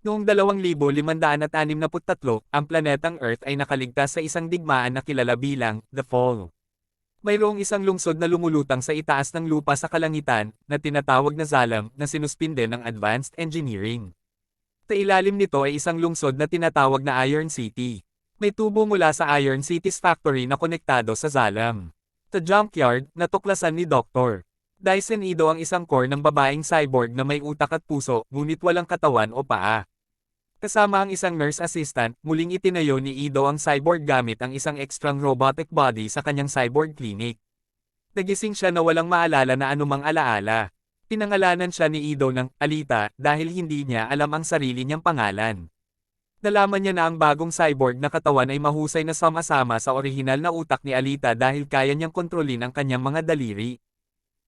Noong 2563, ang planetang Earth ay nakaligtas sa isang digmaan na kilala bilang The Fall. Mayroong isang lungsod na lumulutang sa itaas ng lupa sa kalangitan, na tinatawag na Zalam, na sinuspinde ng Advanced Engineering. Sa ilalim nito ay isang lungsod na tinatawag na Iron City. May tubo mula sa Iron City's factory na konektado sa Zalam. Sa junkyard, natuklasan ni Dr. Dyson Ido ang isang core ng babaeng cyborg na may utak at puso, ngunit walang katawan o paa. Kasama ang isang nurse assistant, muling itinayo ni Ido ang cyborg gamit ang isang extrang robotic body sa kanyang cyborg clinic. Nagising siya na walang maalala na anumang alaala. Pinangalanan siya ni Ido ng Alita dahil hindi niya alam ang sarili niyang pangalan. Nalaman niya na ang bagong cyborg na katawan ay mahusay na sama-sama sa orihinal na utak ni Alita dahil kaya niyang kontrolin ang kanyang mga daliri.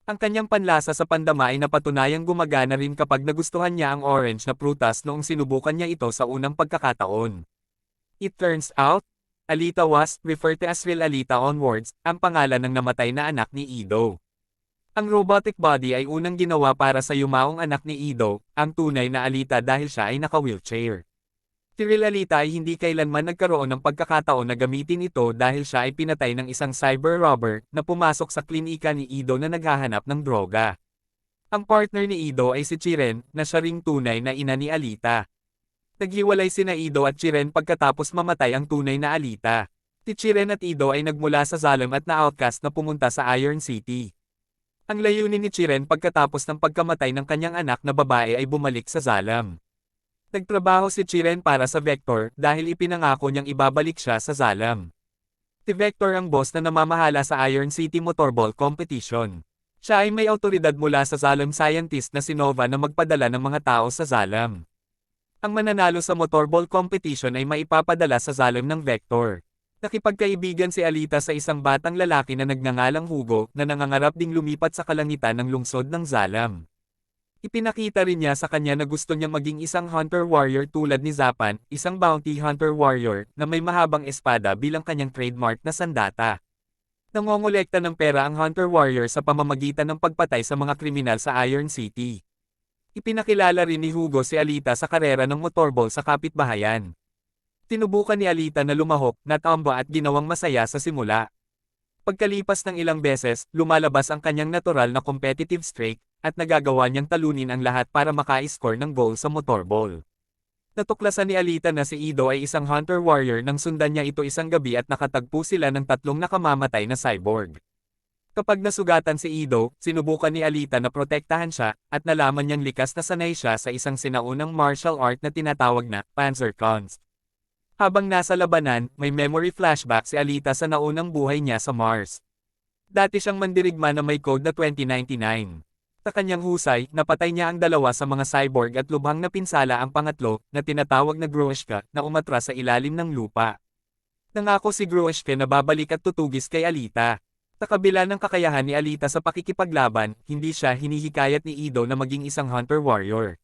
Ang kanyang panlasa sa pandama ay napatunayang gumagana rin kapag nagustuhan niya ang orange na prutas noong sinubukan niya ito sa unang pagkakataon. It turns out, Alita was, referred to as real Alita onwards, ang pangalan ng namatay na anak ni Ido. Ang robotic body ay unang ginawa para sa yumaong anak ni Ido, ang tunay na Alita dahil siya ay naka-wheelchair. Si Real Alita ay hindi kailanman nagkaroon ng pagkakataon na gamitin ito dahil siya ay pinatay ng isang cyber robber na pumasok sa klinika ni Ido na naghahanap ng droga. Ang partner ni Ido ay si Chiren, na siya ring tunay na ina ni Alita. Naghiwalay sina Ido at Chiren pagkatapos mamatay ang tunay na Alita. Si Chiren at Ido ay nagmula sa Zalem at na-outcast na pumunta sa Iron City. Ang layunin ni Chiren pagkatapos ng pagkamatay ng kanyang anak na babae ay bumalik sa Zalam. Nagtrabaho si Chiren para sa Vector dahil ipinangako niyang ibabalik siya sa Zalam. Si Vector ang boss na namamahala sa Iron City Motorball Competition. Siya ay may autoridad mula sa Zalam scientist na si Nova na magpadala ng mga tao sa Zalam. Ang mananalo sa motorball competition ay maipapadala sa Zalam ng Vector. Nakipagkaibigan si Alita sa isang batang lalaki na nagngangalang Hugo na nangangarap ding lumipat sa kalangitan ng lungsod ng Zalam. Ipinakita rin niya sa kanya na gusto niyang maging isang hunter-warrior tulad ni Zapan, isang bounty hunter-warrior na may mahabang espada bilang kanyang trademark na sandata. Nangongolekta ng pera ang hunter-warrior sa pamamagitan ng pagpatay sa mga kriminal sa Iron City. Ipinakilala rin ni Hugo si Alita sa karera ng motorball sa kapitbahayan. Tinubukan ni Alita na lumahok, natamba at ginawang masaya sa simula. Pagkalipas ng ilang beses, lumalabas ang kanyang natural na competitive streak, at nagagawa niyang talunin ang lahat para maka-score ng goal sa motorball. Natuklasan ni Alita na si Ido ay isang hunter-warrior nang sundan niya ito isang gabi at nakatagpo sila ng tatlong nakamamatay na cyborg. Kapag nasugatan si Ido, sinubukan ni Alita na protektahan siya, at nalaman niyang likas na sanay siya sa isang sinaunang martial art na tinatawag na Panzerkunst. Habang nasa labanan, may memory flashback si Alita sa naunang buhay niya sa Mars. Dati siyang mandirigma na may code na 2099. Sa kanyang husay, napatay niya ang dalawa sa mga cyborg at lubhang napinsala ang pangatlo, na tinatawag na Grueshka, na umatras sa ilalim ng lupa. Nangako si Grueshka na babalik at tutugis kay Alita. Sa kabila ng kakayahan ni Alita sa pakikipaglaban, hindi siya hinihikayat ni Ido na maging isang hunter-warrior.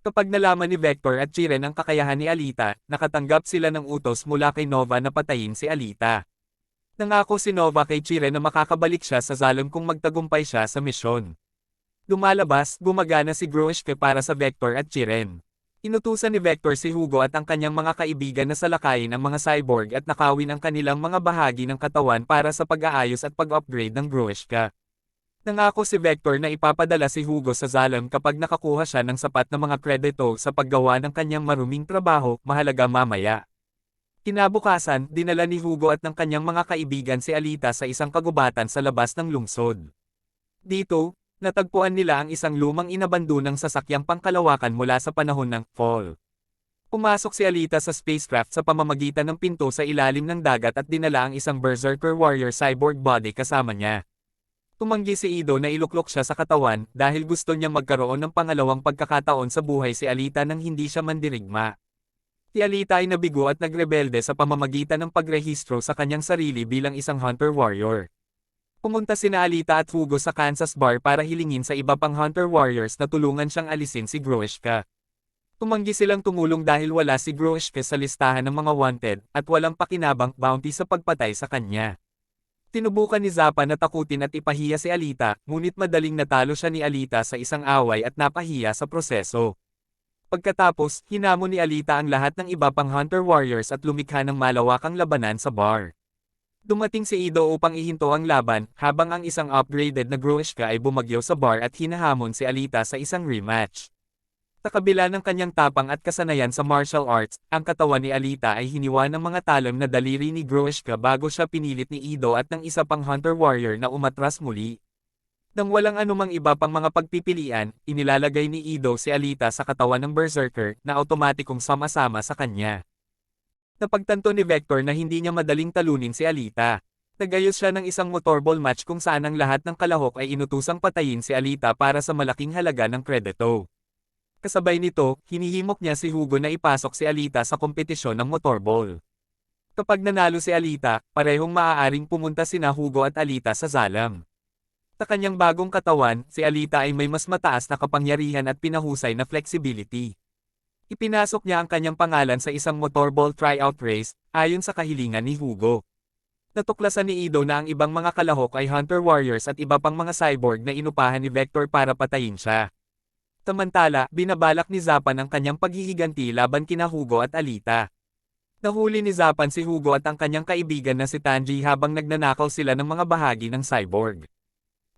Kapag nalaman ni Vector at Chiren ang kakayahan ni Alita, nakatanggap sila ng utos mula kay Nova na patayin si Alita. Nangako si Nova kay Chiren na makakabalik siya sa Zalem kung magtagumpay siya sa misyon. Lumalabas, gumagana si Grueshke para sa Vector at Chiren. Inutusan ni Vector si Hugo at ang kanyang mga kaibigan na salakayin ang mga cyborg at nakawin ang kanilang mga bahagi ng katawan para sa pag-aayos at pag-upgrade ng Grueshka. Nangako si Vector na ipapadala si Hugo sa Zalem kapag nakakuha siya ng sapat na mga kredito sa paggawa ng kanyang maruming trabaho, mahalaga mamaya. Kinabukasan, dinala ni Hugo at ng kanyang mga kaibigan si Alita sa isang kagubatan sa labas ng lungsod. Dito, natagpuan nila ang isang lumang inabandunang sasakyang pangkalawakan mula sa panahon ng Fall. Pumasok si Alita sa spacecraft sa pamamagitan ng pinto sa ilalim ng dagat at dinala ang isang Berserker Warrior cyborg body kasama niya. Tumanggi si Ido na iluklok siya sa katawan dahil gusto niya magkaroon ng pangalawang pagkakataon sa buhay si Alita nang hindi siya mandirigma. Si Alita ay nabigo at nagrebelde sa pamamagitan ng pagrehistro sa kanyang sarili bilang isang hunter-warrior. Pumunta sina Alita at Hugo sa Kansas Bar para hilingin sa iba pang hunter-warriors na tulungan siyang alisin si Grueshka. Tumanggi silang tumulong dahil wala si Grueshka sa listahan ng mga wanted at walang pakinabang bounty sa pagpatay sa kanya. Tinubukan ni Zappa na takutin at ipahiya si Alita, ngunit madaling natalo siya ni Alita sa isang away at napahiya sa proseso. Pagkatapos, hinamon ni Alita ang lahat ng iba pang Hunter Warriors at lumikha ng malawakang labanan sa bar. Dumating si Ido upang ihinto ang laban, habang ang isang upgraded na Gruishka ay bumagyo sa bar at hinahamon si Alita sa isang rematch. Sa kabila ng kanyang tapang at kasanayan sa martial arts, ang katawan ni Alita ay hiniwa ng mga talam na daliri ni Gruishka bago siya pinilit ni Ido at ng isa pang Hunter Warrior na umatras muli. Nang walang anumang iba pang mga pagpipilian, inilalagay ni Ido si Alita sa katawan ng Berserker na automatikong sama-sama sa kanya. Napagtanto ni Vector na hindi niya madaling talunin si Alita. Nagayos siya ng isang motorball match kung saan ang lahat ng kalahok ay inutusang patayin si Alita para sa malaking halaga ng kredito. Kasabay nito, hinihimok niya si Hugo na ipasok si Alita sa kompetisyon ng motorball. Kapag nanalo si Alita, parehong maaaring pumunta sina Hugo at Alita sa Zalam. Sa kanyang bagong katawan, si Alita ay may mas mataas na kapangyarihan at pinahusay na flexibility. Ipinasok niya ang kanyang pangalan sa isang motorball tryout race, ayon sa kahilingan ni Hugo. Natuklasan ni Ido na ang ibang mga kalahok ay Hunter Warriors at iba pang mga cyborg na inupahan ni Vector para patayin siya. Samantala, binabalak ni Zapan ang kanyang paghihiganti laban kina Hugo at Alita. Nahuli ni Zapan si Hugo at ang kanyang kaibigan na si Tanji habang nagnanakaw sila ng mga bahagi ng cyborg.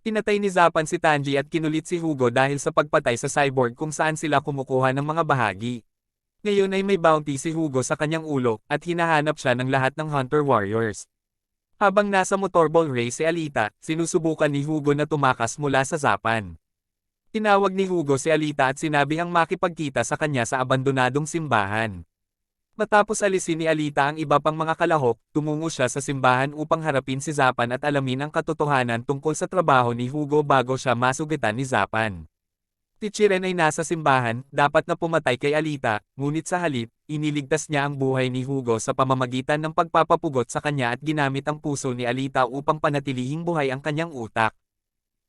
Pinatay ni Zapan si Tanji at kinulit si Hugo dahil sa pagpatay sa cyborg kung saan sila kumukuha ng mga bahagi. Ngayon ay may bounty si Hugo sa kanyang ulo at hinahanap siya ng lahat ng Hunter Warriors. Habang nasa motorball race si Alita, sinusubukan ni Hugo na tumakas mula sa Zapan. Tinawag ni Hugo si Alita at sinabi ang makipagkita sa kanya sa abandonadong simbahan. Matapos alisin ni Alita ang iba pang mga kalahok, tumungo siya sa simbahan upang harapin si Zapan at alamin ang katotohanan tungkol sa trabaho ni Hugo bago siya masugitan ni Zapan. Tichiren ay nasa simbahan, dapat na pumatay kay Alita, ngunit sa halip, iniligtas niya ang buhay ni Hugo sa pamamagitan ng pagpapapugot sa kanya at ginamit ang puso ni Alita upang panatilihing buhay ang kanyang utak.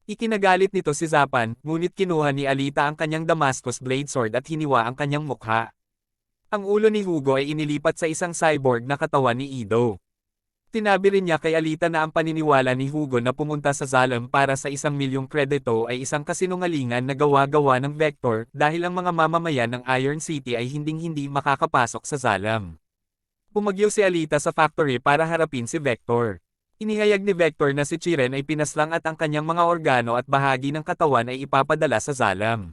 Ikinagalit nito si Zapan, ngunit kinuha ni Alita ang kanyang Damascus Blade Sword at hiniwa ang kanyang mukha. Ang ulo ni Hugo ay inilipat sa isang cyborg na katawan ni Ido. Tinabi rin niya kay Alita na ang paniniwala ni Hugo na pumunta sa Zalam para sa isang milyong kredito ay isang kasinungalingan na gawa-gawa ng Vector dahil ang mga mamamayan ng Iron City ay hinding-hindi makakapasok sa Zalam. Pumagyo si Alita sa factory para harapin si Vector. Inihayag ni Vector na si Chiren ay pinaslang at ang kanyang mga organo at bahagi ng katawan ay ipapadala sa Zalam.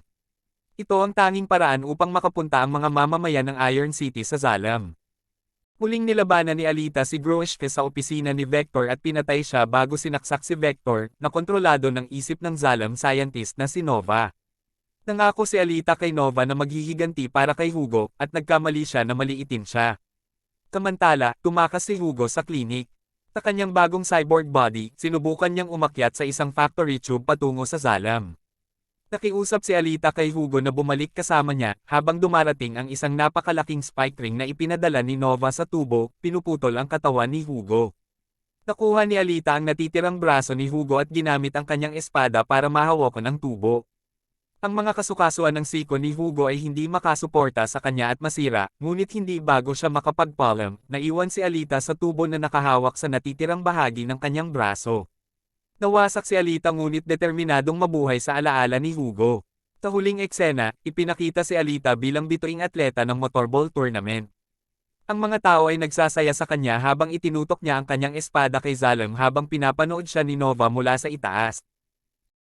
Ito ang tanging paraan upang makapunta ang mga mamamayan ng Iron City sa Zalam. Muling nilabanan ni Alita si Gruishke sa opisina ni Vector at pinatay siya bago sinaksak si Vector, na kontrolado ng isip ng Zalam scientist na si Nova. Nangako si Alita kay Nova na maghihiganti para kay Hugo, at nagkamali siya na maliitin siya. Samantala, tumakas si Hugo sa klinik. Sa kanyang bagong cyborg body, sinubukan niyang umakyat sa isang factory tube patungo sa Zalam. Nakiusap si Alita kay Hugo na bumalik kasama niya, habang dumarating ang isang napakalaking spike ring na ipinadala ni Nova sa tubo, pinuputol ang katawan ni Hugo. Nakuha ni Alita ang natitirang braso ni Hugo at ginamit ang kanyang espada para mahawakan ang tubo. Ang mga kasukasuan ng siko ni Hugo ay hindi makasuporta sa kanya at masira, ngunit hindi bago siya makapagpalam, naiwan si Alita sa tubo na nakahawak sa natitirang bahagi ng kanyang braso. Nawasak si Alita ngunit determinadong mabuhay sa alaala ni Hugo. Sa huling eksena, ipinakita si Alita bilang bituing atleta ng motorball tournament. Ang mga tao ay nagsasaya sa kanya habang itinutok niya ang kanyang espada kay Zalam habang pinapanood siya ni Nova mula sa itaas.